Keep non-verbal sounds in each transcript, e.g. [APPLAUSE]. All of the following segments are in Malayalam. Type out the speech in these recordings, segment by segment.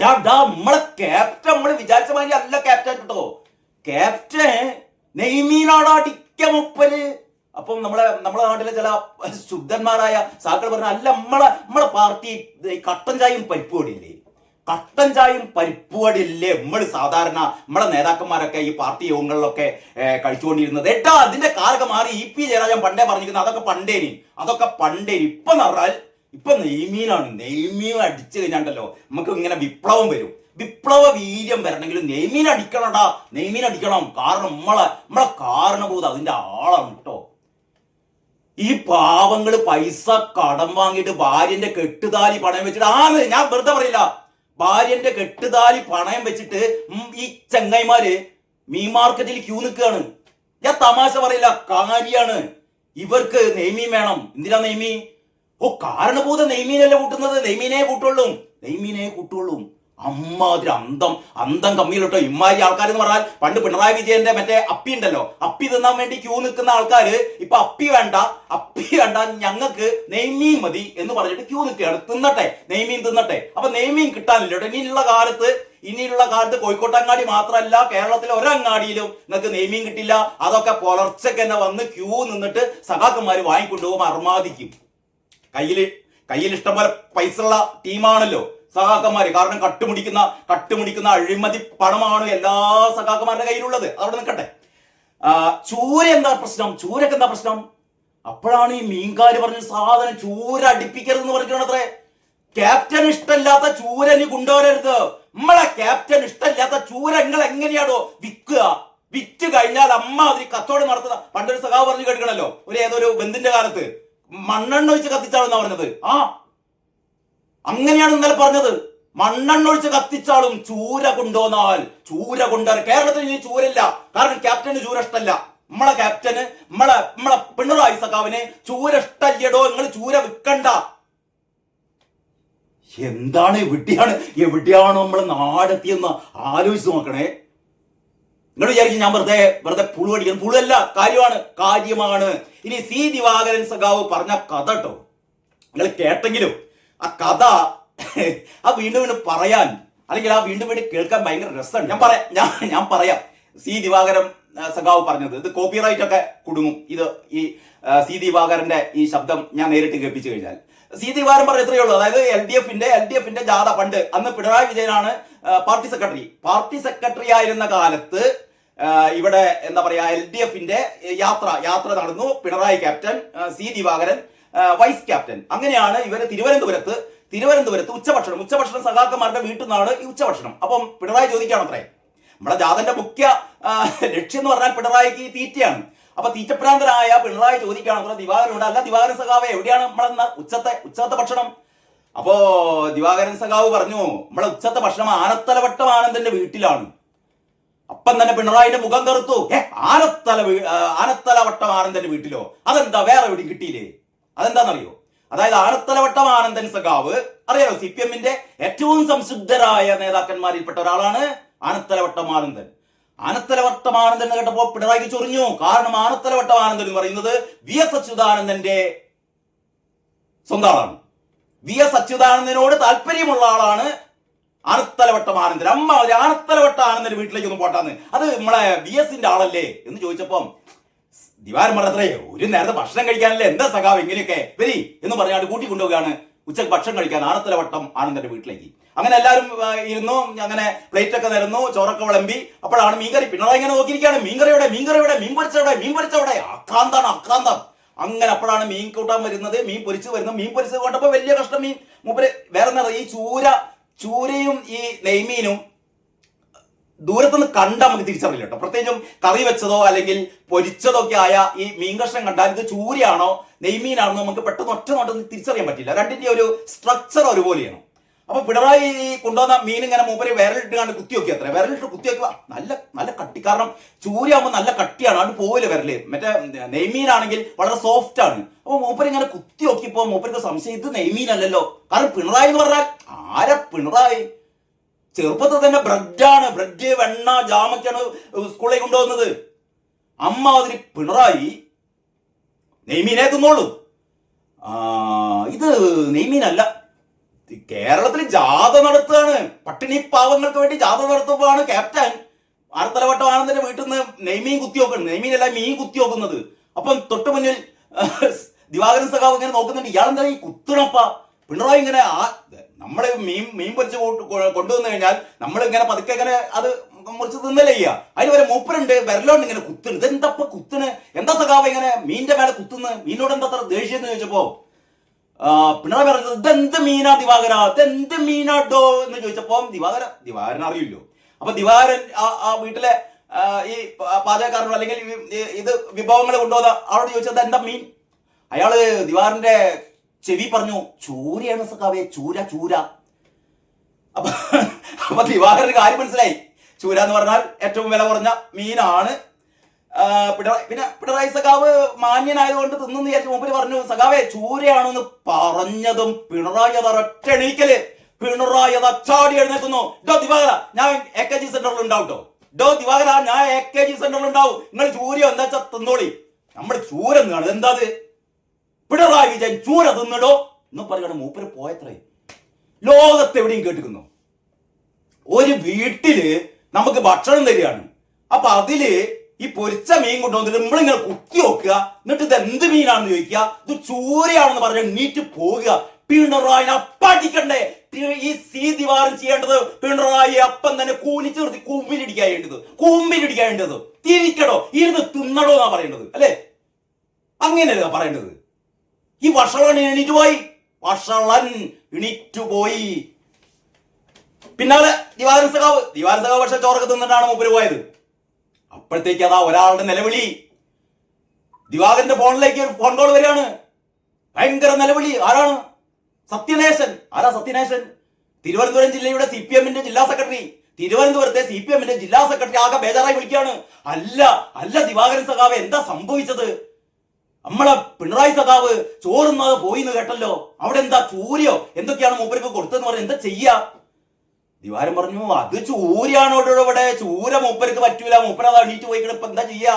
ഡാ ഡാ ക്യാപ്റ്റൻ നമ്മൾ വിചാരിച്ച മാതിരി അല്ല ക്യാപ്റ്റൻ കേട്ടോ ക്യാപ്റ്റൻ നെയ്മീനാണ് അടിക്ക മുപ്പര്. അപ്പം നമ്മളെ നമ്മളെ നാട്ടിലെ ചില ശുദ്ധന്മാരായ സാക്കൾ പറഞ്ഞ അല്ല നമ്മളെ നമ്മളെ പാർട്ടി കട്ടൻ ചായയും പരിപ്പുവടില്ലേ കട്ടൻ ചായയും പരിപ്പുവടില്ലേ നമ്മൾ സാധാരണ നമ്മളെ നേതാക്കന്മാരൊക്കെ ഈ പാർട്ടി യോഗങ്ങളിലൊക്കെ കഴിച്ചുകൊണ്ടിരുന്നത്. ഏട്ടാ അതിന്റെ കാലൊക്കെ മാറി ഇ പി ജയരാജൻ പണ്ടേ പറഞ്ഞിരിക്കുന്നത് അതൊക്കെ പണ്ടേനി. അതൊക്കെ പണ്ടേനി. ഇപ്പൊ പറഞ്ഞാൽ ഇപ്പൊ നെയ്മീനാണ്. നെയ്മീൻ അടിച്ചു കഴിഞ്ഞാണ്ടല്ലോ നമുക്ക് ഇങ്ങനെ വിപ്ലവം വരും. വിപ്ലവ വീര്യം വരണമെങ്കിൽ നെയ്മീൻ അടിക്കണടാ. നെയ്മീൻ അടിക്കണം. കാരണം നമ്മളെ നമ്മളെ കാരണഭൂതം അതിന്റെ ആളാണ് കേട്ടോ. ഈ പാവങ്ങൾ പൈസ കടം വാങ്ങിയിട്ട് ഭാര്യന്റെ കെട്ടുതാലി പണയം വെച്ചിട്ട് ആന്ന് ഞാൻ വെറുതെ പറയില്ല. ഭാര്യന്റെ കെട്ടുതാലി പണയം വെച്ചിട്ട് ഈ ചെങ്ങൈമാര് മീൻ മാർക്കറ്റിൽ ക്യൂ നിൽക്കുകയാണ്. ഞാൻ തമാശ പറയില്ല. കാര്യാണ്. ഇവർക്ക് നെയ്മീൻ വേണം. എന്തിനാ നെയ്മീ ഓ കാരണഭൂത നെയ്മീനല്ലേ കൂട്ടുന്നത്? നെയ്മീനെ കൂട്ടുള്ളൂ. നെയ്മീനെ കൂട്ടുള്ളൂ. അമ്മാതിരി അന്തം അന്തം കമ്മിയിലിട്ടോ ഇമ്മാതിരി ആൾക്കാർ എന്ന് പറഞ്ഞാൽ പണ്ട് പിണറായി വിജയന്റെ മറ്റേ അപ്പി ഉണ്ടല്ലോ. അപ്പി തിന്നാൻ വേണ്ടി ക്യൂ നിൽക്കുന്ന ആൾക്കാർ ഇപ്പൊ അപ്പി വേണ്ട അപ്പി വേണ്ട ഞങ്ങൾക്ക് നെയ്മീൻ മതി എന്ന് പറഞ്ഞിട്ട് ക്യൂ നിൽക്കുകയാണ്. തിന്നട്ടെ നെയ്മീൻ തിന്നട്ടെ. അപ്പൊ നെയ്മീൻ കിട്ടാനില്ല കേട്ടോ. ഇനിയുള്ള കാലത്ത് ഇനിയുള്ള കാലത്ത് കോഴിക്കോട്ടങ്ങാടി മാത്രമല്ല കേരളത്തിലെ ഒരങ്ങാടിയിലും നിങ്ങൾക്ക് നെയ്മീൻ കിട്ടില്ല. അതൊക്കെ പുലർച്ചയ്ക്ക് തന്നെ വന്ന് ക്യൂ നിന്നിട്ട് സഖാക്കന്മാർ വാങ്ങിക്കൊണ്ടുപോകും അർമാദിക്കും. കയ്യിൽ കയ്യിൽ ഇഷ്ടംപോലെ പൈസ ഉള്ള ടീമാണല്ലോ സഹാക്കന്മാര് കാരണം കട്ടുമുടിക്കുന്ന കട്ടുമുടിക്കുന്ന അഴിമതി പണമാണ് എല്ലാ സഹാക്കന്മാരുടെ കയ്യിലുള്ളത്. അവിടെ നിൽക്കട്ടെ. ചൂര എന്താ പ്രശ്നം? ചൂരക്ക് എന്താ പ്രശ്നം? അപ്പോഴാണ് ഈ മീൻകാര് പറഞ്ഞ സാധനം ചൂര അടിപ്പിക്കരുതെന്ന് പറഞ്ഞിട്ടുണ്ടത്രേ ക്യാപ്റ്റൻ ഇഷ്ടമില്ലാത്ത ചൂര നീ കൊണ്ടുവരരുത്. നമ്മളെ ക്യാപ്റ്റൻ ഇഷ്ടമില്ലാത്ത ചൂര നിങ്ങൾ എങ്ങനെയാണോ വിൽക്കുക? വിറ്റ് കഴിഞ്ഞാൽ അമ്മ അതിന് കച്ചവടം നടത്തുന്ന പണ്ടൊരു സഖാവ് പറഞ്ഞു കേൾക്കണല്ലോ ഒരു ഏതൊരു ബന്ധിന്റെ കാലത്ത്. മണ്ണെണ്ണ ഒഴിച്ച് കത്തിച്ചാളെന്നാ പറഞ്ഞത്. ആ. അങ്ങനെയാണ് ഇന്നലെ പറഞ്ഞത്. മണ്ണെണ്ണ ഒഴിച്ച് കത്തിച്ചാളും ചൂര കൊണ്ടുവന്നാൽ ചൂര കൊണ്ടാൽ കേരളത്തിൽ ഇനി ചൂരല്ല. കാരണം ക്യാപ്റ്റന് ചൂര ഇഷ്ടമല്ല നമ്മളെ ക്യാപ്റ്റന് നമ്മളെ നമ്മളെ പിണറായി സഖാവിന് ചൂര ഇഷ്ടല്ലടോ നിങ്ങൾ ചൂര വിൽക്കണ്ട. എന്താണ് എവിടെയാണ് എവിടെയാണ് നമ്മൾ നാടെത്തിയെന്ന് ആലോചിച്ച് നോക്കണേ. നിങ്ങൾ വിചാരിക്കും ഞാൻ വെറുതെ വെറുതെ പുളു അടിക്കണം പുളുവല്ല കാര്യമാണ്. കാര്യമാണ്. ഇനി സി ദിവാകരൻ സഖാവ് പറഞ്ഞ കഥ കേട്ടോ നിങ്ങൾ കേട്ടെങ്കിലും ആ കഥ ആ വീണ്ടും വീണ്ടും പറയാൻ അല്ലെങ്കിൽ ആ വീണ്ടും വീണ്ടും കേൾക്കാൻ ഭയങ്കര രസമാണ്. ഞാൻ പറയാം ഞാൻ ഞാൻ പറയാം. സി ദിവാകരൻ സഖാവ് പറഞ്ഞത് ഇത് കോപ്പിറൈറ്റ് ഒക്കെ കുടുങ്ങും. ഇത് ഈ സി ദിവാകരന്റെ ഈ ശബ്ദം ഞാൻ നേരിട്ട് കേൾപ്പിച്ചു കഴിഞ്ഞാൽ. സി ദിവാകരൻ പറഞ്ഞ എത്രയേ ഉള്ളൂ. അതായത് എൽ ഡി എഫിന്റെ എൽ ഡി എഫിന്റെ ജാഥ. പണ്ട് അന്ന് പിണറായി വിജയനാണ് പാർട്ടി സെക്രട്ടറി. പാർട്ടി സെക്രട്ടറി ആയിരുന്ന കാലത്ത് ഇവിടെ എന്താ പറയാ എൽ ഡി എഫിന്റെ യാത്ര യാത്ര നടന്നു. Pinarayi captain C Divakaran vice captain. അങ്ങനെയാണ് ഇവർ തിരുവനന്തപുരത്ത് തിരുവനന്തപുരത്ത് ഉച്ചഭക്ഷണം ഉച്ചഭക്ഷണം സഖാക്കന്മാരുടെ വീട്ടിൽ നിന്നാണ് ഈ ഉച്ചഭക്ഷണം. അപ്പം പിണറായി ചോദിക്കുകയാണത്രേ നമ്മുടെ ജാഥന്റെ മുഖ്യ ലക്ഷ്യം എന്ന് പറഞ്ഞാൽ പിണറായിക്ക് തീറ്റയാണ്. അപ്പൊ തീറ്റപ്രാന്തനായ പിണറായി ചോദിക്കുകയാണ് ദിവാകരനോട് അല്ല ദിവാകരൻ സഖാവ് എവിടെയാണ് നമ്മളെന്ന ഉച്ചത്തെ ഉച്ചത്തെ ഭക്ഷണം? അപ്പോ ദിവാകരൻ സഖാവ് പറഞ്ഞു നമ്മളെ ഉച്ചത്തെ ഭക്ഷണം ആനത്തലവട്ടം ആനന്ദന്റെ വീട്ടിലാണ്. അപ്പം തന്നെ പിണറായിന്റെ മുഖം കറുത്തു. ഏ ആനത്തല വീ- ആ, ആനത്തല ആനന്ദന്റെ വീട്ടിലോ? അതെന്താ വേറെ എവിടെ കിട്ടിയില്ലേ? അതെന്താണെന്നറിയോ അതായത് ആനത്തലവട്ടം ആനന്ദൻ സഖാവ് അറിയാലോ സി പി എമ്മിന്റെ ഏറ്റവും സംശുദ്ധരായ നേതാക്കന്മാരിൽപ്പെട്ട ഒരാളാണ് ആനത്തലവട്ടം ആനന്ദൻ ആനത്തലവട്ടം ആനന്ദൻ എന്ന് കേട്ടപ്പോ പിണറായിക്ക് ചൊറിഞ്ഞു. കാരണം ആനത്തലവട്ടം ആനന്ദൻ എന്ന് പറയുന്നത് വി എസ് അച്യുതാനന്ദന്റെ സ്വന്തം ആളാണ്. വി എസ് അച്യുതാനന്ദനോട് താല്പര്യമുള്ള ആളാണ് ആനത്തലവട്ടം ആനന്ദൻ അമ്മ ഒരു ആനത്തലവട്ട ആനന്ദൻ വീട്ടിലേക്ക് ഒന്ന് പോട്ടാന്ന്. അത് നമ്മളെ വി എസിന്റെ ആളല്ലേ എന്ന് ചോദിച്ചപ്പം ദിവാരം പറഞ്ഞത്രേ ഒരു നേരത്തെ ഭക്ഷണം കഴിക്കാനല്ലേ എന്താ സഖാവ് ഇങ്ങനെയൊക്കെ വരി എന്ന് പറഞ്ഞാണ്ട് കൂട്ടി കൊണ്ടുപോവുകയാണ് ഉച്ചയ്ക്ക് ഭക്ഷണം കഴിക്കാൻ ആനത്തലവട്ടം ആനന്ദന്റെ വീട്ടിലേക്ക്. അങ്ങനെ എല്ലാവരും ഇരുന്നു അങ്ങനെ പ്ലേറ്റ് ഒക്കെ തരുന്നു ചോറൊക്കെ വിളമ്പി. അപ്പോഴാണ് മീൻകറി. പിണറായി ഇങ്ങനെ നോക്കിയിരിക്കുകയാണ്. മീൻകറിയുടെ മീൻകറിയുടെ മീൻ പൊരിച്ചവിടെ മീൻ പൊരിച്ചവിടെ അക്രാന്താണ് അക്രാന്തം അങ്ങനെ അപ്പോഴാണ് മീൻ കൂട്ടാൻ വരുന്നത്. മീൻ പൊരിച്ച് വരുന്നത് മീൻ പൊരിച്ചത് കൊണ്ടപ്പോ വലിയ കഷ്ടം മീൻ. മൂപ്പര് വേറെ എന്താ ഈ ചൂര ചൂരയും ഈ നെയ്മീനും ദൂരത്തുനിന്ന് കണ്ടാൽ നമുക്ക് തിരിച്ചറിയില്ല കേട്ടോ. പ്രത്യേകിച്ചും കറി വെച്ചതോ അല്ലെങ്കിൽ പൊരിച്ചതോ ഒക്കെ ആയ ഈ മീൻ കഷ്ണം കണ്ടാൽ ഇത് ചൂരയാണോ? നെയ്മീനാണോ എന്ന് നമുക്ക് പെട്ടെന്ന് ഒറ്റ നോട്ടത്തിൽ തിരിച്ചറിയാൻ പറ്റില്ല. രണ്ടിന്റെ ഒരു സ്ട്രക്ചർ ഒരുപോലെയാണ്. അപ്പൊ പിണറായി കൊണ്ടുവന്ന മീൻ ഇങ്ങനെ മൂപ്പര് വിരലിട്ട് കണ്ട് കുത്തി നോക്കി അത്ര. വിരലിട്ട് കുത്തി നോക്കുക നല്ല നല്ല കട്ടി. കാരണം ചൂരയാകുമ്പോൾ നല്ല കട്ടിയാണ്. അത് പോവില്ല വിരൽ. മറ്റേ നെയ്മീനാണെങ്കിൽ വളരെ സോഫ്റ്റ് ആണ്. അപ്പൊ മൂപ്പര് ഇങ്ങനെ കുത്തി നോക്കിയപ്പോ മൂപ്പർക്ക് സംശയം ഇത് നെയ്മീനല്ലല്ലോ. കാരണം പിണറായി എന്ന് പറഞ്ഞാൽ ആരാ പിണറായി? ചെറുപ്പത്തിൽ തന്നെ ബ്രെഡാണ്. ബ്രെഡ് വെണ്ണ ജാമൊക്കെയാണ് കൊണ്ടുവന്നത്. അമ്മ അമ്മാതിരി പിണറായി നെയ്മീനെ തിന്നോളൂ. ഇത് നെയ്മീനല്ല. കേരളത്തിൽ ജാഥ നടത്തുകയാണ്. പട്ടിണി പാവങ്ങൾക്ക് വേണ്ടി ജാഥ നടത്തുമ്പോഴാണ് ക്യാപ്റ്റൻ. ആർത്തലവട്ടം ആനന്ദന്റെ വീട്ടിൽ നിന്ന് നെയ്മീൻ കുത്തി നോക്കുന്നത് നെയ്മീനല്ല മീൻ കുത്തി നോക്കുന്നത്. അപ്പം തൊട്ട് മുന്നിൽ ദിവാകരൻ സഖാവ് ഇങ്ങനെ നോക്കുന്നുണ്ട്. ഇയാളെന്താ ഈ കുത്തണപ്പ? പിണറായി ഇങ്ങനെ ആ നമ്മളെ മീൻ മീൻ പൊരിച്ച് കൊണ്ടുവന്നു കഴിഞ്ഞാൽ നമ്മൾ ഇങ്ങനെ പതുക്കെ ഇങ്ങനെ അത് മുറിച്ച് തിന്നല്ലേ ചെയ്യുക അതിന് വരെ മൂപ്പരുണ്ട് വിരലോണ്ട് ഇങ്ങനെ കുത്തുന്നു. ഇതെന്തപ്പ കുത്തുന്നു? എന്താ സഖാവ് ഇങ്ങനെ മീനിന്റെ മേലെ കുത്തുന്നു? മീനോട് എന്താ അത്ര ദേഷ്യം എന്ന് ചോദിച്ചപ്പോ പിണറായി പറഞ്ഞത് ഇതെന്ത് മീനാ ദിവാകര? ഇതെന്ത് മീനാട്ടോ എന്ന് ചോദിച്ചപ്പോ ദിവാകര ദിവാകരൻ അറിയില്ലോ. അപ്പൊ ദിവാകരൻ ആ വീട്ടിലെ ഈ പാചകക്കാരനോ അല്ലെങ്കിൽ ഇത് വിഭവങ്ങൾ കൊണ്ടുവന്ന ആളോട് ചോദിച്ചത് എന്താ മീൻ? അയാൾ ദിവാറിന്റെ ചെവി പറഞ്ഞു ചൂരയാണ് സഖാവേ ചൂര ചൂര. അപ്പൊ അപ്പൊ ദിവാകരന് കാര്യം മനസ്സിലായി. ചൂര എന്ന് പറഞ്ഞാൽ ഏറ്റവും വില കുറഞ്ഞ മീനാണ്. പിണറായി പിന്നെ പിണറായി സഖാവ് മാന്യനായതുകൊണ്ട് തിന്നു വിചാരിച്ചു മുമ്പിൽ പറഞ്ഞു സഖാവേ ചൂരയാണെന്ന് പറഞ്ഞതും പിണറായി അത് ഒരൊറ്റ എണീക്കൽ പിണറായി അത് അച്ചാടി എഴുന്നേക്കുന്നു. ഡോ ദിവാകര ഞാൻ എ കെ ജി സെന്ററിൽ ഉണ്ടാവും കേട്ടോ ഡോ ദിവാകര ഞാൻ എ കെ ജി സെന്ററിൽ ഉണ്ടാവും. നിങ്ങൾ ചൂര എന്താ വെച്ചാൽ തിന്നോളി. നമ്മൾ ചൂര എന്നാണ് എന്താ പിണറായി വിജയൻ ചൂര തിന്നിടോ എന്ന് പറയണം മൂപ്പര് പോയത്രേ. ലോകത്തെവിടെയും കേട്ടിരിക്കുന്നു. ഒരു വീട്ടിൽ നമുക്ക് ഭക്ഷണം തരികയാണ്. അപ്പൊ അതിൽ ഈ പൊരിച്ച മീൻ കൊണ്ടുവന്നിട്ട് നമ്മളിങ്ങനെ കുത്തി നോക്കുക. എന്നിട്ട് ഇത് എന്ത് മീനാണെന്ന് ചോദിക്കുക. ഇത് ചൂരയാണെന്ന് പറഞ്ഞ് നീറ്റ് പോകുക. പിണറായി അപ്പാട്ടിക്കണ്ടേ ഈ സി ദിവാരം ചെയ്യേണ്ടത് പിണറായി അപ്പം തന്നെ കൂലിച്ച് നിർത്തി കൂമ്പിലിടിക്കേണ്ടത് കൂമ്പിലിടിക്കേണ്ടത് തിരിക്കടോ. ഇരുന്ന് തിന്നടോ എന്നാ പറയേണ്ടത്. അല്ലേ? അങ്ങനെയല്ല പറയേണ്ടത്. ഈ വഷളൻ എണീറ്റ് പോയി. വഷളൻ എണീറ്റ് പോയി. പിന്നാലെ ദിവാരൻ സഖാവ്. ദിവാരൻ സഖാവ് പക്ഷെ ചോറൊക്കെ തിന്നിട്ടാണ് മൂപ്പര് പോയത്. അപ്പോഴത്തേക്ക് അതാ ഒരാളുടെ നിലവിളി. ദിവാകരന്റെ ഫോണിലേക്ക് ഒരു ഫോൺ കോൾ വരികയാണ്. ഭയങ്കര നിലവിളി. ആരാണ്? സത്യനേശൻ. ആരാ സത്യനേശൻ? തിരുവനന്തപുരം ജില്ലയുടെ സി പി എമ്മിന്റെ ജില്ലാ സെക്രട്ടറി. തിരുവനന്തപുരത്തെ സി പി എമ്മിന്റെ ജില്ലാ സെക്രട്ടറി ആകെ ബേജാറായി വിളിക്കുകയാണ്. അല്ല അല്ല ദിവാകരൻ സഖാവ് എന്താ സംഭവിച്ചത്? നമ്മളെ പിണറായി സഖാവ് ചോറുന്നത് പോയിന്ന് കേട്ടല്ലോ. അവിടെ എന്താ ചൂരിയോ? എന്തൊക്കെയാണ് മൂപ്പർക്ക് കൊടുത്തതെന്ന് പറഞ്ഞാൽ എന്താ ചെയ്യാ? ദിവാരം പറഞ്ഞു അത് ചൂരാണ് ഇവിടെ ഇവിടെ? ചൂര മൂപ്പർക്ക് പറ്റൂല. മൂപ്പര അത് പോയി ഇപ്പൊ എന്താ ചെയ്യാ?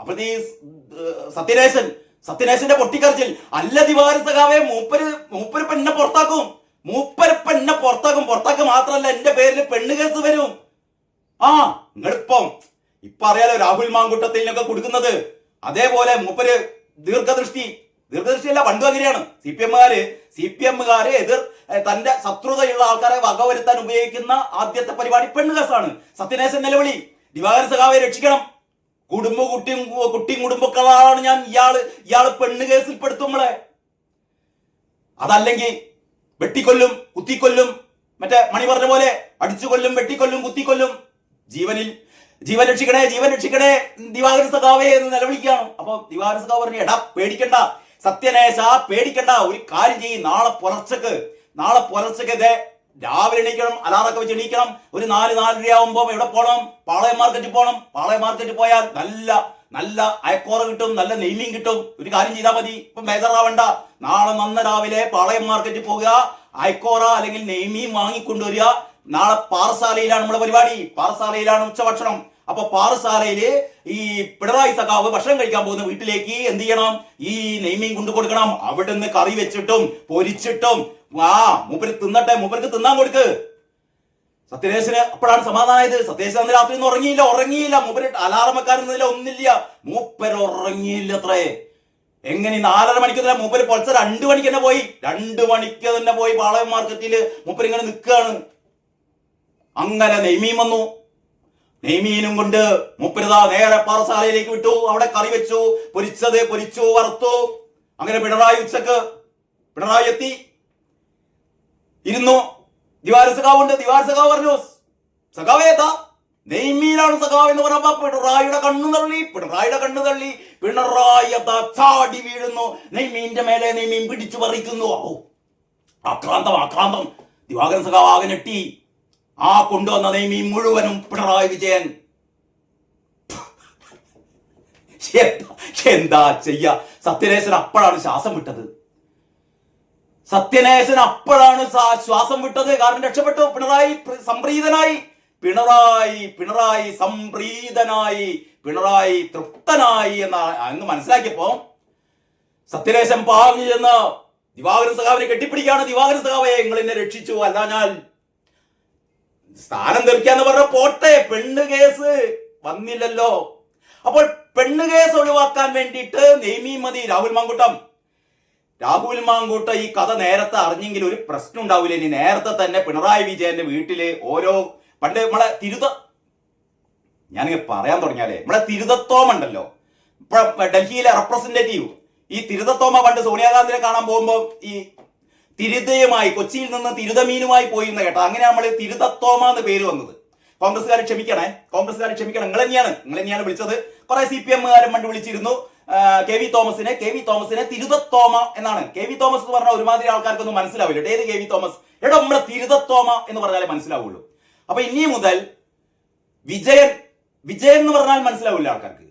അപ്പൊ ഈ സത്യനേശൻ സത്യനേശന്റെ പൊട്ടിക്കറിച്ചിൽ അല്ല ദിവാര സഖാവേ മൂപ്പര് മൂപ്പര് പെണ്ണെ പുറത്താക്കും. മൂപ്പര് പെണ്ണെ പുറത്താക്കും. പുറത്താക്കുക മാത്രല്ല എന്റെ പേരിൽ പെണ്ണ് കേസ് വരും. ആ നിങ്ങളിപ്പം ഇപ്പൊ അറിയാലോ രാഹുൽ മാങ്കുട്ടത്തിനൊക്കെ കൊടുക്കുന്നത്. അതേപോലെ മൂപ്പര് ദീർഘദൃഷ്ടി ദീർഘദൃഷ്ടിയല്ല പണ്ടും അങ്ങനെയാണ്. സി പി എമ്മുകാര് സി പി എമ്മുകാര് എതിർ തന്റെ ശത്രുതയുള്ള ആൾക്കാരെ വകവരുത്താൻ ഉപയോഗിക്കുന്ന ആദ്യത്തെ പരിപാടി പെണ്ണുകസാണ്. സത്യനേശൻ നിലവിളി ദിവാകര സഖാവെ രക്ഷിക്കണം. കുടുംബ കുട്ടിയും കുട്ടിയും കുടുംബക്കളാണ് ഞാൻ ഇയാൾ ഇയാൾ പെണ്ണ് കേസിൽ പെടുത്തും നമ്മളെ അതല്ലെങ്കിൽ വെട്ടിക്കൊല്ലും കുത്തിക്കൊല്ലും മറ്റേ മണി പറഞ്ഞ പോലെ അടിച്ചു കൊല്ലും വെട്ടിക്കൊല്ലും കുത്തിക്കൊല്ലും. ജീവനിൽ ജീവൻ രക്ഷിക്കണേ ജീവൻ രക്ഷിക്കണേ ദിവാകര സഖാവേ എന്ന് നിലവിളിക്കുകയാണ്. അപ്പൊ ദിവാകര സഖാവ് പറഞ്ഞു എടാ പേടിക്കണ്ട. സത്യനേശ പേടിക്കണ്ട ഒരു കാര്യം ചെയ്യും നാളെ പുലർച്ചക്ക് നാളെ പുലർച്ചക്ക് ഇതേ രാവിലെ എണീക്കണം അലാറൊക്കെ വെച്ച് എണീക്കണം ഒരു നാല് നാലര ആവുമ്പോ എവിടെ പോകണം പാളയം മാർക്കറ്റിൽ പോകണം പാളയം മാർക്കറ്റിൽ പോയാൽ നല്ല നല്ല അയക്കോറ കിട്ടും നല്ല നെയ്ലിയും കിട്ടും. ഒരു കാര്യം ചെയ്താൽ മതി. ഇപ്പൊ ബേജറാവണ്ട. നാളെ നന്ന രാവിലെ പാളയം മാർക്കറ്റിൽ പോകുക അയക്കോറ അല്ലെങ്കിൽ നെയ്മീൻ വാങ്ങിക്കൊണ്ടുവരിക. നാളെ പാറശാലയിലാണ് നമ്മുടെ പരിപാടി. പാറശാലയിലാണ് ഉച്ചഭക്ഷണം. അപ്പൊ പാറശാലയിൽ ഈ പിണറായി സഖാവ് ഭക്ഷണം കഴിക്കാൻ പോകുന്ന വീട്ടിലേക്ക് എന്ത് ചെയ്യണം? ഈ നെയ്മീൻ കൊണ്ടു കൊടുക്കണം. നിന്ന് കറി വെച്ചിട്ടും പൊരിച്ചിട്ടും. ആ മൂപ്പര് തിന്നട്ടെ മൂപ്പർക്ക് തിന്നാൻ കൊടുക്ക്. സത്യനേശന് അപ്പോഴാണ് സമാധാനമായത് സത്യേശൻ അന്ന് രാത്രി ഒന്നും ഉറങ്ങിയില്ല ഉറങ്ങിയില്ല. മൂപ്പര് അലാറമക്കാരൊന്നുമില്ല ഒന്നില്ല മൂപ്പര് ഉറങ്ങിയില്ല അത്രേ എങ്ങനെ നാലര മണിക്ക് തന്നെ മൂപ്പര് പൊളിച്ച രണ്ടു മണിക്ക് തന്നെ പോയി. രണ്ടു മണിക്ക് തന്നെ പോയി പാളയം മാർക്കറ്റിൽ മൂപ്പര് ഇങ്ങനെ നിൽക്കുകയാണ്. അങ്ങനെ നെയ്മീൻ വന്നു. നെയ്മീനും കൊണ്ട് മുപ്പരുതാ നേരെ പാറശാലയിലേക്ക് വിട്ടു. അവിടെ കറി വെച്ചു പൊരിച്ചത് പൊരിച്ചു വറുത്തു. അങ്ങനെ പിണറായി ഉച്ചയ്ക്ക് പിണറായി എത്തി. ഇരുന്നു. ദിവാര സഖാവ് ഉണ്ട്. ദിവാര സഖാവ് പറഞ്ഞു സഖാവേ നെയ്മീനാണ് സഖാവ് എന്ന് പറഞ്ഞപ്പോ പിണറായിയുടെ കണ്ണു തള്ളി പിണറായിയുടെ കണ്ണു തള്ളി. പിണറായി ചാടി വീഴുന്നു. നെയ്മീന്റെ മേലെ നെയ്മീൻ പിടിച്ചു പറിക്കുന്നു. ആക്രാന്തം ആക്രാന്തം. ദിവാകരൻ സഖാവ് ആകെ ഞെട്ടി. ആ കൊണ്ടുവന്ന നെയ്മീൻ മുഴുവനും പിണറായി വിജയൻ. എന്താ ചെയ്യ? സത്യനേശൻ അപ്പോഴാണ് ശ്വാസം വിട്ടത്. സത്യനേശൻ അപ്പോഴാണ് ശ്വാസം വിട്ടത്. കാരണം രക്ഷപ്പെട്ടു. പിണറായി പ്ര- സംപ്രീതനായി. പിണറായി പിണറായി സംപ്രീതനായി. പിണറായി തൃപ്തനായി എന്ന അങ്ങ് മനസ്സിലാക്കിയപ്പോ സത്യനേശൻ പാഞ്ഞു ചെന്ന് ദിവാകരൻ സഖാവിനെ കെട്ടിപ്പിടിക്കുകയാണ്. ദിവാകരൻ സഖാവയെ നിങ്ങൾ എന്നെ രക്ഷിച്ചു. അല്ല ഞാൻ സ്ഥാനം തെറിക്കാന്ന് പറഞ്ഞ പോട്ടെ പെണ്ണ് കേസ് വന്നില്ലല്ലോ. അപ്പോൾ പെണ്ണ് കേസ് ഒഴിവാക്കാൻ വേണ്ടിയിട്ട് നെയ്മി മതി രാഹുൽ മാങ്കൂട്ടം. രാഹുൽ മാങ്കൂട്ട ഈ കഥ നേരത്തെ അറിഞ്ഞെങ്കിൽ ഒരു പ്രശ്നം ഉണ്ടാവില്ല. ഇനി നേരത്തെ തന്നെ പിണറായി വിജയന്റെ വീട്ടിൽ ഓരോ പണ്ട് നമ്മളെ തിരുത ഞാനിങ്ങനെ പറയാൻ തുടങ്ങിയാലേ നമ്മളെ തിരുതത്തോമ ഉണ്ടല്ലോ. ഇപ്പൊ ഡൽഹിയിലെ റെപ്രസെന്റേറ്റീവ് ഈ തിരുതത്തോമ പണ്ട് സോണിയാഗാന്ധിനെ കാണാൻ പോകുമ്പോൾ ഈ തിരുതയുമായി കൊച്ചിയിൽ നിന്ന് തിരുതമീനുമായി പോയി എന്ന് കേട്ടോ. അങ്ങനെ നമ്മൾ തിരുതത്തോമ എന്ന് പേര് വന്നത്. കോൺഗ്രസ്സുകാർ ക്ഷമിക്കണേ. കോൺഗ്രസ്സുകാർ ക്ഷമിക്കണം. നിങ്ങൾ തന്നെയാണ്. നിങ്ങൾ തന്നെയാണ് വിളിച്ചത്. കുറെ സി പി എമ്മുകാരും പണ്ട് വിളിച്ചിരുന്നു. കെ വി തോമസിനെ. കെ വി തോമസിനെ തിരുതത്തോമ എന്നാണ്. കെ വി തോമസ് എന്ന് പറഞ്ഞാൽ ഒരുമാതിരി ആൾക്കാർക്കൊന്നും മനസ്സിലാവില്ല. ഏത് കെ വി തോമസ്? എടോ നമ്മുടെ തിരുതത്തോമ എന്ന് പറഞ്ഞാലേ മനസ്സിലാവുള്ളൂ. അപ്പൊ ഇനി മുതൽ വിജയൻ വിജയൻ എന്ന് പറഞ്ഞാൽ മനസ്സിലാവില്ല ആൾക്കാർക്ക്.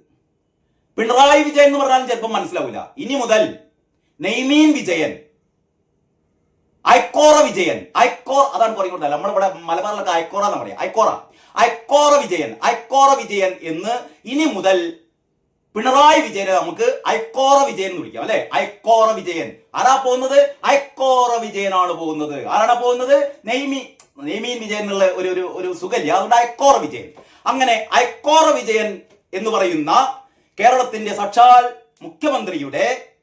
പിണറായി വിജയൻ എന്ന് പറഞ്ഞാലും ചിലപ്പോൾ മനസ്സിലാവില്ല. ഇനി മുതൽ നെയ്മീൻ വിജയൻ. ഐക്കോറ വിജയൻ. ഐക്കോർ അതാണ് പറഞ്ഞുകൊണ്ടത് നമ്മളിവിടെ മലബാറിലൊക്കെ ഐക്കോറ എന്ന് പറയാം? ഐക്കോറ. ഐക്കോറ വിജയൻ. ഐക്കോറ വിജയൻ എന്ന് ഇനി മുതൽ പിണറായി വിജയനെ നമുക്ക് ഐക്കോറ വിജയൻ എന്ന് വിളിക്കാം അല്ലെ? ഐക്കോറ വിജയൻ. ആരാ പോകുന്നത്? ഐക്കോറ വിജയനാണ് പോകുന്നത്. ആരാണ് പോകുന്നത്? നെയ്മി നെയ്മീൻ വിജയൻ എന്നുള്ള ഒരു ഒരു ഒരു സുഖല്യ. അതുകൊണ്ട് ഐക്കോറ വിജയൻ. അങ്ങനെ ഐക്കോറ വിജയൻ എന്ന് പറയുന്ന കേരളത്തിന്റെ സാക്ഷാൽ മുഖ്യമന്ത്രിയുടെ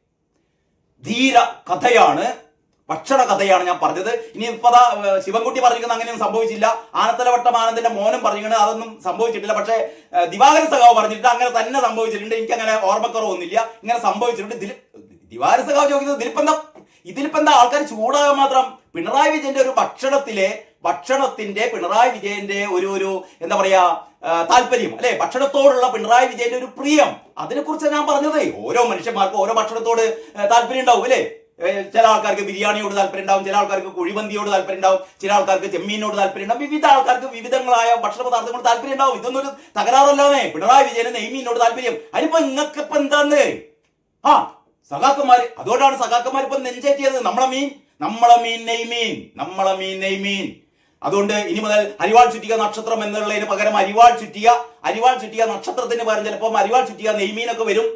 ധീര കഥയാണ് ഭക്ഷണ കഥയാണ് ഞാൻ പറഞ്ഞത്. ഇനി ഇപ്പൊ ദാ, ശിവൻകുട്ടി പറഞ്ഞിരിക്കുന്നത് അങ്ങനെയൊന്നും സംഭവിച്ചില്ല. ആനത്തലവട്ടം ആനന്ദിന്റെ മോനും പറഞ്ഞിരിക്കുന്നത് അതൊന്നും സംഭവിച്ചിട്ടില്ല. പക്ഷേ ദിവാകര സഖാവ് പറഞ്ഞിട്ട് അങ്ങനെ തന്നെ സംഭവിച്ചിട്ടുണ്ട്. എനിക്ക് അങ്ങനെ ഓർമ്മക്കുറവൊന്നുമില്ല. ഇങ്ങനെ സംഭവിച്ചിട്ടുണ്ട്. ദിലീപ് ദിവാകര സഖാവ് ചോദിക്കുന്നത് ഇതിലിപ്പെന്താ ഇതിലിപ്പെന്താ ആൾക്കാർ ചൂടാകാൻ മാത്രം പിണറായി വിജയന്റെ ഒരു ഭക്ഷണത്തിലെ ഭക്ഷണത്തിന്റെ പിണറായി വിജയന്റെ ഒരു ഒരു എന്താ പറയാ താല്പര്യം അല്ലെ? ഭക്ഷണത്തോടുള്ള പിണറായി വിജയന്റെ ഒരു പ്രിയം. അതിനെക്കുറിച്ച് ഞാൻ പറഞ്ഞത്. ഓരോ മനുഷ്യന്മാർക്കും ഓരോ ഭക്ഷണത്തോട് താല്പര്യം ഉണ്ടാവും അല്ലേ? ചില ആൾക്കാർക്ക് ബിരിയാണിയോട് താല്പര്യം ഉണ്ടാവും ചില ആൾക്കാർക്ക് കുഴിമന്തിയോട് താല്പര്യം ഉണ്ടാവും ചില ആൾക്കാർക്ക് ചെമ്മീനോട് താല്പര്യം ഉണ്ടാവും വിവിധ ആൾക്കാർക്ക് വിവിധങ്ങളായ ഭക്ഷണ പദാർത്ഥങ്ങളോട് താല്പര്യം ഉണ്ടാവും ഇതൊന്നും ഒരു തകരാറല്ലാന്നേ പിണറായി വിജയന് നെയ്മീനോട് താല്പര്യം. അതിനിപ്പോ നിങ്ങൾക്ക് ഇപ്പൊ എന്താന്ന്? ആ സഖാക്കന്മാര് അതുകൊണ്ടാണ് സഖാക്കന്മാർ ഇപ്പൊ നെഞ്ചേറ്റിയത്. നമ്മളെ മീൻ നമ്മളെ മീൻ നെയ്മീൻ നമ്മളെ മീൻ നെയ്മീൻ. അതുകൊണ്ട് ഇനി മുതൽ അരിവാൾ ചുറ്റിക നക്ഷത്രം എന്നുള്ളതിന് പകരം അരിവാൾ ചുറ്റിക അരിവാൾ ചുറ്റിക നക്ഷത്രത്തിന് പകരം ചിലപ്പോൾ അരിവാൾ ചുറ്റിക നെയ്മീനൊക്കെ വരും.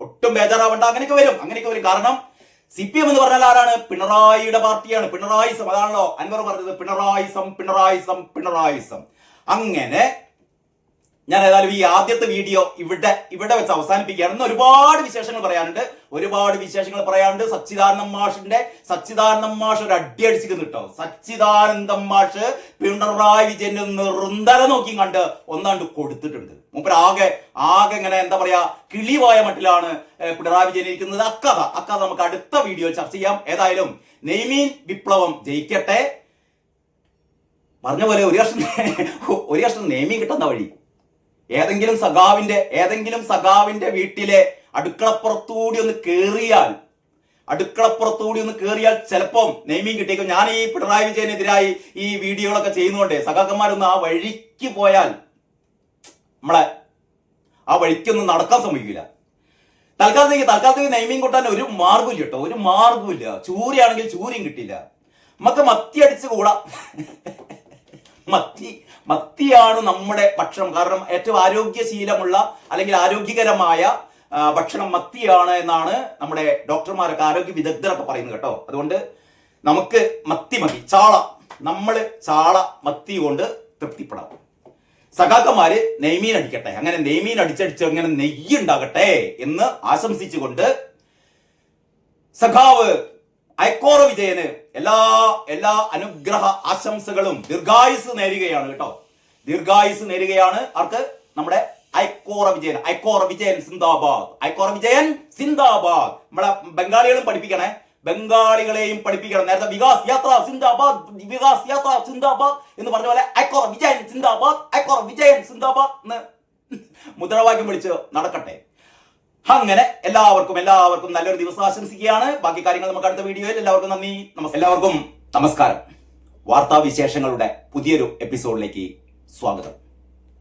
ഒട്ടും ബേജാറാവണ്ട. അങ്ങനെയൊക്കെ വരും. അങ്ങനെയൊക്കെ വരും. കാരണം സി പി എം എന്ന് പറഞ്ഞാൽ ആരാണ്? പിണറായിയുടെ പാർട്ടിയാണ്. പിണറായിസം അതാണല്ലോ അൻവർ പറഞ്ഞത്. പിണറായിസം പിണറായിസം പിണറായിസം അങ്ങനെ ഞാൻ ഏതായാലും ഈ ആദ്യത്തെ വീഡിയോ ഇവിടെ ഇവിടെ വെച്ച് അവസാനിപ്പിക്കുകയാണ്. ഇന്ന് ഒരുപാട് വിശേഷങ്ങൾ പറയാനുണ്ട്. ഒരുപാട് വിശേഷങ്ങൾ പറയാനുണ്ട്. സച്ചിദാനന്ദ മാഷിന്റെ സച്ചിദാനന്ദ മാഷ് ഒരു അടി അടിച്ചിരിക്കുന്നു കേട്ടോ. സച്ചിദാനന്ദ മാഷ് പിണറായി വിജയന്റെ നിർന്തല നോക്കി കണ്ട് ഒന്നാണ്ട് കൊടുത്തിട്ടുണ്ട്. മൂപ്പര് ആകെ ഇങ്ങനെ എന്താ പറയാ കിളിവായ മട്ടിലാണ് പിണറായി വിജയൻ ഇരിക്കുന്നത്. അക്കഥ അക്കഥ നമുക്ക് അടുത്ത വീഡിയോ ചർച്ച ചെയ്യാം. ഏതായാലും നെയ്മീൻ വിപ്ലവം ജയിക്കട്ടെ. പറഞ്ഞ പോലെ ഒരു വർഷം ഒരു വർഷം നെയ്മീൻ കിട്ടുന്ന വഴി. ഏതെങ്കിലും സഖാവിന്റെ ഏതെങ്കിലും സഖാവിന്റെ വീട്ടിലെ അടുക്കളപ്പുറത്തുകൂടി ഒന്ന് കേറിയാൽ അടുക്കളപ്പുറത്തുകൂടി ഒന്ന് കേറിയാൽ ചിലപ്പം നെയ്മീൻ കിട്ടിയേക്കും. ഞാൻ ഈ പിണറായി വിജയനെതിരായി ഈ വീഡിയോകളൊക്കെ ചെയ്യുന്നുണ്ട് സഖാക്കന്മാരൊന്ന് ആ വഴിക്ക് പോയാൽ നമ്മളെ ആ വഴിക്കൊന്നും നടക്കാൻ സമ്മതിക്കില്ല തൽക്കാലത്തേക്ക് തൽക്കാലത്തേക്ക് നെയ്മീൻ കൊട്ടാൻ ഒരു മാർഗമില്ല കേട്ടോ. ഒരു മാർഗമില്ല ചൂരയാണെങ്കിൽ ചൂരയും കിട്ടില്ല. നമുക്ക് മത്തി അടിച്ച് കൂടാം. മത്തി മത്തിയാണ് നമ്മുടെ ഭക്ഷണം. കാരണം ഏറ്റവും ആരോഗ്യശീലമുള്ള അല്ലെങ്കിൽ ആരോഗ്യകരമായ ഭക്ഷണം മത്തിയാണ് എന്നാണ് നമ്മുടെ ഡോക്ടർമാരൊക്കെ ആരോഗ്യ വിദഗ്ധരൊക്കെ പറയുന്നത് കേട്ടോ. അതുകൊണ്ട് നമുക്ക് മത്തി മതി. ചാള. നമ്മൾ ചാള മത്തി കൊണ്ട് തൃപ്തിപ്പെടാം. സഖാക്കന്മാര് നെയ്മീൻ അടിക്കട്ടെ. അങ്ങനെ നെയ്മീൻ അടിച്ചടിച്ച് അങ്ങനെ നെയ്യ് ഉണ്ടാകട്ടെ എന്ന് ആശംസിച്ചുകൊണ്ട് സഖാവ് ഐക്കോറ വിജയന് എല്ലാ എല്ലാ അനുഗ്രഹ ആശംസകളും ദീർഘായുസ് നേരുകയാണ് കേട്ടോ. ദീർഘായുസ് നേരുകയാണ് ആർക്ക്? നമ്മുടെ ഐക്കോറ വിജയൻ. ഐക്കോറ വിജയൻ സിന്ദാബാദ്. ഐക്കോറ വിജയൻ സിന്ദാബാദ്. നമ്മളെ ബംഗാളികളും പഠിപ്പിക്കണേ. ബംഗാളികളെയും പഠിപ്പിക്കണം. നേരത്തെ വികാസ് യാത്ര സിന്ദാബാദ് വികാസ് യാത്ര സിന്ദാബാദ് എന്ന് പറഞ്ഞ പോലെ ഐക്കോറ വിജയൻ സിന്ദാബാദ് ഐക്കോറ വിജയൻ സിന്ദാബാദ് എന്ന് മുദ്രാവാക്യം വിളിച്ച് നടക്കട്ടെ. അങ്ങനെ എല്ലാവർക്കും എല്ലാവർക്കും നല്ലൊരു ദിവസം ആശംസിക്കുകയാണ്. ബാക്കി കാര്യങ്ങൾ നമുക്ക് അടുത്ത വീഡിയോയിൽ എല്ലാവർക്കും നന്ദി. എല്ലാവർക്കും നമസ്കാരം. വാർത്താ വിശേഷങ്ങളുടെ പുതിയൊരു എപ്പിസോഡിലേക്ക് സ്വാഗതം.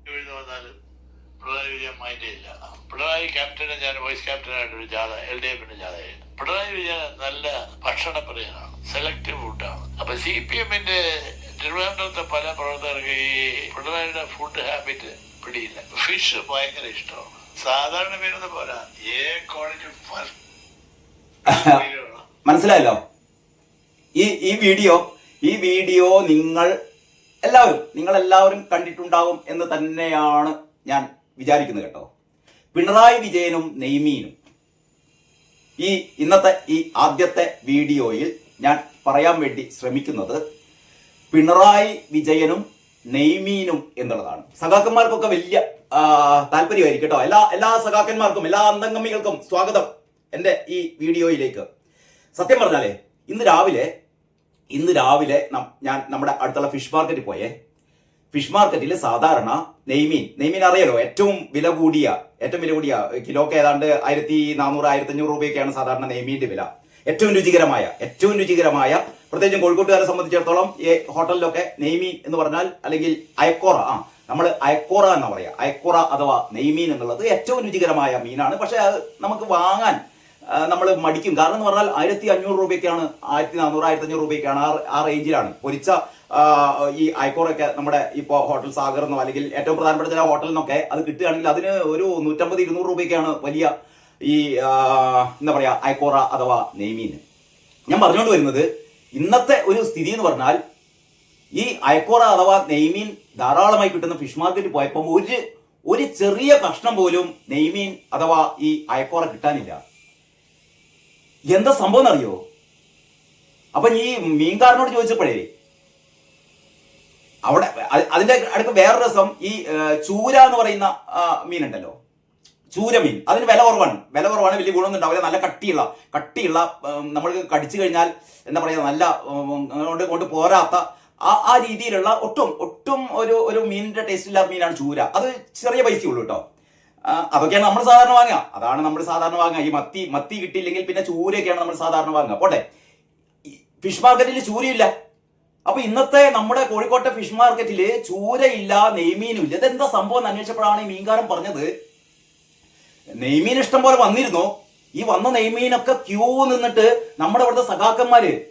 പിണറായി വിജയൻ മൈൻഡ് ഇല്ല. പിണറായി ക്യാപ്റ്റനെ ഞാൻ വൈസ് ക്യാപ്റ്റനായിട്ടൊരു ജാഥ എൽ ഡി എഫിന്റെ ജാഥയായിരുന്നു പിണറായി വിജയൻ നല്ല ഭക്ഷണപ്രിയനാണ് സെലക്റ്റീവ് ഫുഡാണ് അപ്പൊ സി പി എമ്മിന്റെ തിരുവനന്തപുരത്തെ പല പ്രവർത്തകർക്ക് ഈ പിണറായിയുടെ ഫുഡ് ഹാബിറ്റ് പിടിയില്ല. ഫിഷ് ഭയങ്കര ഇഷ്ടമാണ്. സാധാരണ എ [LAUGHS] മനസ്സിലായല്ലോ? ഈ ഈ വീഡിയോ ഈ വീഡിയോ നിങ്ങൾ എല്ലാവരും നിങ്ങൾ എല്ലാവരും കണ്ടിട്ടുണ്ടാവും എന്ന് തന്നെയാണ് ഞാൻ വിചാരിക്കുന്നത് കേട്ടോ. പിണറായി വിജയനും നെയ്മീനും. ഈ ഇന്നത്തെ ഈ ആദ്യത്തെ വീഡിയോയിൽ ഞാൻ പറയാൻ വേണ്ടി ശ്രമിക്കുന്നത് പിണറായി വിജയനും നെയ്മീനും എന്നുള്ളതാണ്. സഖാക്കന്മാർക്കൊക്കെ വലിയ താല്പര്യമായിരിക്കും കേട്ടോ. എല്ലാ എല്ലാ സഖാക്കന്മാർക്കും എല്ലാ അന്തംഗമികൾക്കും സ്വാഗതം എന്റെ ഈ വീഡിയോയിലേക്ക്. സത്യം പറഞ്ഞാലേ ഇന്ന് രാവിലെ ഇന്ന് രാവിലെ ഞാൻ നമ്മുടെ അടുത്തുള്ള ഫിഷ് മാർക്കറ്റിൽ പോയേ. ഫിഷ് മാർക്കറ്റിൽ സാധാരണ നെയ്മീൻ നെയ്മീൻ അറിയാലോ ഏറ്റവും വില കൂടിയ ഏറ്റവും വില കൂടിയ കിലോക്ക് ഏതാണ്ട് ആയിരത്തി നാനൂറ് ആയിരത്തി അഞ്ഞൂറ് രൂപയൊക്കെയാണ് സാധാരണ നെയ്മീന്റെ വില. ഏറ്റവും രുചികരമായ ഏറ്റവും രുചികരമായ പ്രത്യേകിച്ചും കോഴിക്കോട്ടുകാരെ സംബന്ധിച്ചിടത്തോളം ഈ ഹോട്ടലിലൊക്കെ നെയ്മീൻ എന്ന് പറഞ്ഞാൽ അല്ലെങ്കിൽ അയക്കോറ ആ നമ്മൾ അയക്കോറ എന്ന് പറയാ. അയക്കോറ അഥവാ നെയ്മീൻ എന്നുള്ളത് ഏറ്റവും രുചികരമായ മീനാണ്. പക്ഷെ അത് നമുക്ക് വാങ്ങാൻ നമ്മൾ മടിക്കും. കാരണം എന്ന് പറഞ്ഞാൽ ആയിരത്തി അഞ്ഞൂറ് രൂപയ്ക്കാണ് ആയിരത്തി നാനൂറ് ആയിരത്തി അഞ്ഞൂറ് രൂപയ്ക്കാണ് ആ ആ റേഞ്ചിലാണ്. പൊരിച്ച ഈ അയക്കോറൊക്കെ നമ്മുടെ ഇപ്പോൾ ഹോട്ടൽ സാഗർ എന്നോ അല്ലെങ്കിൽ ഏറ്റവും പ്രധാനപ്പെട്ട ചില ഹോട്ടലിൽ നിന്നൊക്കെ അത് കിട്ടുകയാണെങ്കിൽ അതിന് ഒരു നൂറ്റമ്പത് ഇരുന്നൂറ് രൂപയ്ക്കാണ് വലിയ ഈ എന്താ പറയുക അയക്കോറ അഥവാ നെയ്മീൻ. ഞാൻ പറഞ്ഞുകൊണ്ട് വരുന്നത് ഇന്നത്തെ ഒരു സ്ഥിതി എന്ന് പറഞ്ഞാൽ ഈ അയക്കോറ അഥവാ നെയ്മീൻ ധാരാളമായി കിട്ടുന്ന ഫിഷ് മാർക്കറ്റിൽ പോയപ്പോൾ ഒരു ഒരു ചെറിയ കഷ്ണം പോലും നെയ്മീൻ അഥവാ ഈ അയക്കോറ കിട്ടാനില്ല. എന്താ സംഭവം എന്നറിയോ? അപ്പൊ ഈ മീൻകാരനോട് ചോദിച്ചപ്പോഴേ അവിടെ അതിന്റെ അടുത്ത് വേറൊരു രസം ഈ ചൂര എന്ന് പറയുന്ന മീനുണ്ടല്ലോ. ചൂരമീൻ. അതിന് വില കുറവാണ്. വില കുറവാണ് വലിയ ഗുണമൊന്നും ഉണ്ടാവില്ല. നല്ല കട്ടിയുള്ള കട്ടിയുള്ള നമ്മൾ കടിച്ചു കഴിഞ്ഞാൽ എന്താ പറയുക നല്ല കൊണ്ട് കൊണ്ട് പോരാത്ത ആ ആ രീതിയിലുള്ള ഒട്ടും ഒട്ടും ഒരു ഒരു മീനിന്റെ ടേസ്റ്റ് ഇല്ലാത്ത മീനാണ് ചൂര. അത് ചെറിയ പൈസയുള്ളൂ കേട്ടോ. അതൊക്കെയാണ് നമ്മൾ സാധാരണ വാങ്ങുക. അതാണ് നമ്മൾ സാധാരണ വാങ്ങുക. ഈ മത്തി മത്തി കിട്ടിയില്ലെങ്കിൽ പിന്നെ ചൂരയൊക്കെയാണ് നമ്മൾ സാധാരണ വാങ്ങുക. പോട്ടെ. ഫിഷ് മാർക്കറ്റിൽ ചൂരയില്ല. അപ്പൊ ഇന്നത്തെ നമ്മുടെ കോഴിക്കോട്ടെ ഫിഷ് മാർക്കറ്റിൽ ചൂരയില്ല നെയ്മീനും ഇല്ല. ഇതെന്താ സംഭവം എന്ന് അന്വേഷിച്ചപ്പോഴാണ് ഈ മീൻകാരൻ പറഞ്ഞത്. നെയ്മീൻ ഇഷ്ടം പോലെ വന്നിരുന്നു. ഈ വന്ന നെയ്മീനൊക്കെ ക്യൂ നിന്നിട്ട് നമ്മുടെ ഇവിടുത്തെ സഖാക്കന്മാര്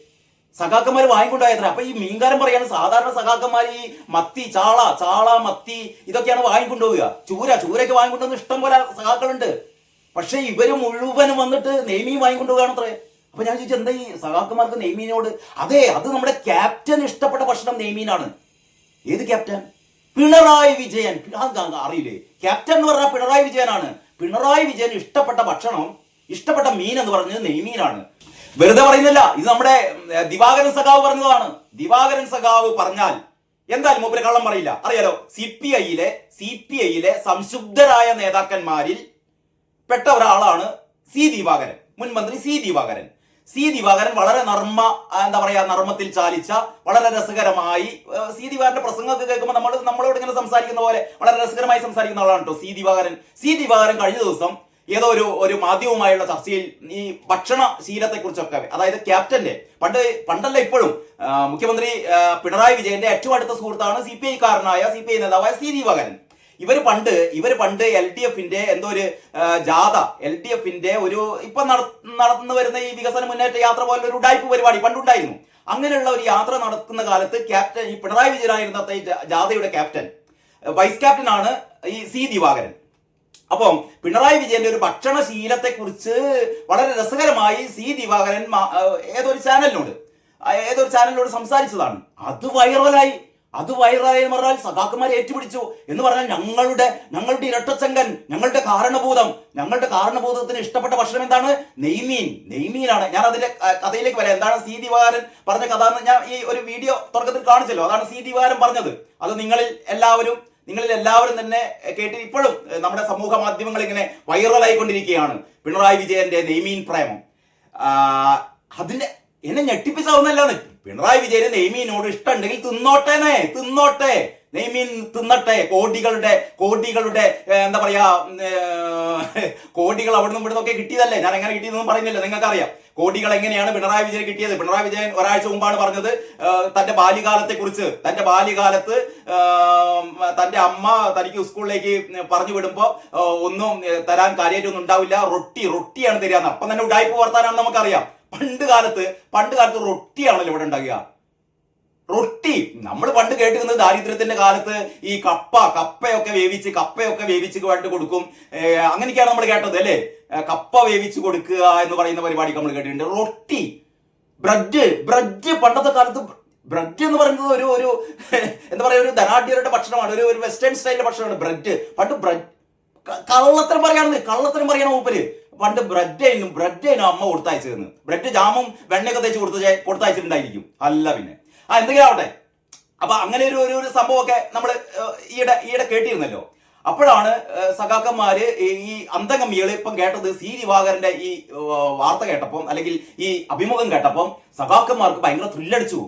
സഖാക്കന്മാര് വാങ്ങിക്കൊണ്ടായത്ര അപ്പൊ ഈ മീൻകാരൻ പറയാണ് സാധാരണ സഖാക്കന്മാർ ഈ മത്തി ചാള ചാള മത്തി ഇതൊക്കെയാണ് വാങ്ങിക്കൊണ്ടുപോവുക. ചൂര ചൂരയ്ക്ക് വാങ്ങിക്കൊണ്ടുവന്ന് ഇഷ്ടം പോലെ സഖാക്കളുണ്ട്. പക്ഷെ ഇവർ മുഴുവൻ വന്നിട്ട് നെയ്മീൻ വാങ്ങിക്കൊണ്ടുപോവുകയാണത്രേ. അപ്പൊ ഞാൻ ചോദിച്ചു എന്താ ഈ സഖാക്കന്മാർക്ക് നെയ്മീനോട്? അതെ അത് നമ്മുടെ ക്യാപ്റ്റൻ ഇഷ്ടപ്പെട്ട ഭക്ഷണം നെയ്മീനാണ്. ഏത് ക്യാപ്റ്റൻ പിണറായി വിജയൻ. അറിയില്ലേ? ക്യാപ്റ്റൻ എന്ന് പറഞ്ഞാൽ പിണറായി വിജയനാണ്. പിണറായി വിജയൻ ഇഷ്ടപ്പെട്ട ഭക്ഷണം ഇഷ്ടപ്പെട്ട മീൻ എന്ന് പറഞ്ഞത് നെയ്മീനാണ് വെറുതെ പറയുന്നില്ല ഇത് നമ്മുടെ ദിവാകരൻ സഖാവ് പറഞ്ഞതാണ്. ദിവാകരൻ സഖാവ് പറഞ്ഞാൽ എന്തായാലും മൂപ്പര് കള്ളം പറയില്ല? അറിയാലോ സി പി ഐയിലെ സി പി ഐയിലെ സംശുദ്ധരായ നേതാക്കന്മാരിൽ പെട്ട ഒരാളാണ് സി ദിവാകരൻ മുൻ മന്ത്രി സി ദിവാകരൻ. സി ദിവാകരൻ വളരെ നർമ്മ എന്താ പറയാ നർമ്മത്തിൽ ചാലിച്ച വളരെ രസകരമായി സി ദിവാകരന്റെ പ്രസംഗമൊക്കെ കേൾക്കുമ്പോൾ നമ്മൾ നമ്മളോട് ഇങ്ങനെ സംസാരിക്കുന്ന പോലെ വളരെ രസകരമായി സംസാരിക്കുന്ന ആളാണ് കേട്ടോ സി ദിവാകരൻ. സി ദിവാകരൻ കഴിഞ്ഞ ദിവസം ഏതോ ഒരു ഒരു മാധ്യമവുമായുള്ള ചർച്ചയിൽ ഈ ഭക്ഷണ ശീലത്തെ കുറിച്ചൊക്കെ അതായത് ക്യാപ്റ്റന്റെ പണ്ട് പണ്ടല്ല ഇപ്പോഴും മുഖ്യമന്ത്രി പിണറായി വിജയന്റെ ഏറ്റവും അടുത്ത സുഹൃത്താണ് സി പി ഐ കാരനായ സി പി ഐ നേതാവായ സി ദിവാകരൻ. ഇവർ പണ്ട് ഇവർ പണ്ട് എൽ ഡി എഫിന്റെ എന്തോ ഒരു ജാഥ എൽ ഡി എഫിന്റെ ഒരു ഇപ്പൊ നടന്നു വരുന്ന ഈ വികസന മുന്നേറ്റ യാത്ര പോലെ ഒരു ഉടായ്പ് പരിപാടി പണ്ടുണ്ടായിരുന്നു. അങ്ങനെയുള്ള ഒരു യാത്ര നടക്കുന്ന കാലത്ത് ക്യാപ്റ്റൻ ഈ പിണറായി വിജയനായിരുന്ന ജാഥയുടെ ക്യാപ്റ്റൻ വൈസ് ക്യാപ്റ്റൻ ആണ് ഈ സി ദിവാകരൻ. അപ്പം പിണറായി വിജയന്റെ ഒരു ഭക്ഷണശീലത്തെ കുറിച്ച് വളരെ രസകരമായി സി ദിവാകരൻ ഏതൊരു ചാനലിനോട് ഏതൊരു ചാനലിനോട് സംസാരിച്ചതാണ്. അത് വൈറലായി. അത് എന്ന് പറഞ്ഞാൽ സഖാക്കന്മാരെ ഏറ്റുപിടിച്ചു എന്ന് പറഞ്ഞാൽ ഞങ്ങളുടെ ഞങ്ങളുടെ ഇരട്ടച്ചങ്കൻ ഞങ്ങളുടെ കാരണഭൂതം ഞങ്ങളുടെ കാരണഭൂതത്തിന് ഇഷ്ടപ്പെട്ട ഭക്ഷണം എന്താണ്? നെയ്മീൻ. നെയ്മീനാണ്. ഞാൻ അതിന്റെ കഥയിലേക്ക് വരാം. എന്താണ് സി ദിവാരൻ പറഞ്ഞ കഥ എന്ന് ഞാൻ ഈ ഒരു വീഡിയോ തുടക്കത്തിൽ കാണിച്ചല്ലോ. അതാണ് സി ദിവാരൻ പറഞ്ഞത്. അത് നിങ്ങളിൽ എല്ലാവരും നിങ്ങളിൽ എല്ലാവരും തന്നെ കേട്ടി ഇപ്പോഴും നമ്മുടെ സമൂഹ മാധ്യമങ്ങൾ ഇങ്ങനെ വൈറലായിക്കൊണ്ടിരിക്കുകയാണ്. പിണറായി വിജയന്റെ നെയ്മീൻ പ്രേമം. അതിന്റെ എന്നെ ഞെട്ടിപ്പിച്ചാവുന്നല്ലാന്ന്. പിണറായി വിജയന് നെയ്മീനോട് ഇഷ്ടമുണ്ടെങ്കിൽ തിന്നോട്ടേനെ തിന്നോട്ടെ. നെയ്മീൻ തിന്നട്ടെ. കോടികളുടെ കോടികളുടെ എന്താ പറയാ കോടികൾ കോടികൾ നിന്നും ഇവിടെ നിന്നൊക്കെ കിട്ടിയതല്ലേ? ഞാൻ എങ്ങനെ കിട്ടിയതെന്നും പറയുന്നില്ല നിങ്ങൾക്ക് അറിയാം കോടികൾ എങ്ങനെയാണ് പിണറായി വിജയൻ കിട്ടിയത്? പിണറായി വിജയൻ ഒരാഴ്ച മുമ്പാണ് പറഞ്ഞത് തന്റെ ബാല്യകാലത്തെ കുറിച്ച് തന്റെ ബാല്യകാലത്ത് തന്റെ അമ്മ തനിക്ക് സ്കൂളിലേക്ക് പറഞ്ഞു വിടുമ്പോ ഒന്നും തരാൻ കാര്യമായിട്ടൊന്നും ഉണ്ടാവില്ല. റൊട്ടി റൊട്ടിയാണ് തരാന്ന് അപ്പം തന്നെ ഉടായ്പ വർത്താനാണെന്ന് നമുക്കറിയാം. പണ്ട് കാലത്ത് പണ്ട് കാലത്ത് റൊട്ടിയാണല്ലോ ഇവിടെ ഉണ്ടാകുക റൊട്ടി. നമ്മൾ പണ്ട് കേട്ടിരുന്നത് ദാരിദ്ര്യത്തിന്റെ കാലത്ത് ഈ കപ്പ കപ്പയൊക്കെ വേവിച്ച് കപ്പയൊക്കെ വേവിച്ച് വേണ്ടി കൊടുക്കും. അങ്ങനെയൊക്കെയാണ് നമ്മൾ കേട്ടത് അല്ലേ? കപ്പ വേവിച്ച് കൊടുക്കുക എന്ന് പറയുന്ന പരിപാടി നമ്മൾ കേട്ടിട്ടുണ്ട്. റൊട്ടി. ബ്രഡ്. ബ്രഡ് പണ്ടത്തെ കാലത്ത് ബ്രഡ് എന്ന് പറയുന്നത് ഒരു ഒരു എന്താ പറയുക ഒരു ധനാഢ്യരുടെ ഭക്ഷണമാണ്. ഒരു ഒരു വെസ്റ്റേൺ സ്റ്റൈലിലെ ഭക്ഷണമാണ് ബ്രഡ്. പണ്ട് ബ്രഡ്. കള്ളത്തരം പറയാണെന്ന് കള്ളത്തരം പറയണ മൂപ്പര്. പണ്ട് ബ്രെഡ് ആയിരുന്നു ബ്രെഡ് ആയിരുന്നു അമ്മ കൊടുത്തയച്ചതെന്ന് ബ്രെഡ് ജാമും വെണ്ണയൊക്കെ തേച്ച് കൊടുത്ത കൊടുത്തയച്ചിട്ടുണ്ടായിരിക്കും. അല്ല പിന്നെ. ആ എന്തെങ്കിലും ആവട്ടെ അപ്പൊ അങ്ങനെ ഒരു ഒരു ഒരു സംഭവമൊക്കെ നമ്മൾ ഈയിടെ ഈയിടെ കേട്ടിരുന്നല്ലോ. അപ്പോഴാണ് സഖാക്കന്മാര് ഈ അന്തംഗമ്മികൾ ഇപ്പം കേട്ടത് സി ദിവാകരന്റെ ഈ വാർത്ത കേട്ടപ്പം അല്ലെങ്കിൽ ഈ അഭിമുഖം കേട്ടപ്പം സഖാക്കന്മാർക്ക് ഭയങ്കര ത്രില്ലടിച്ചു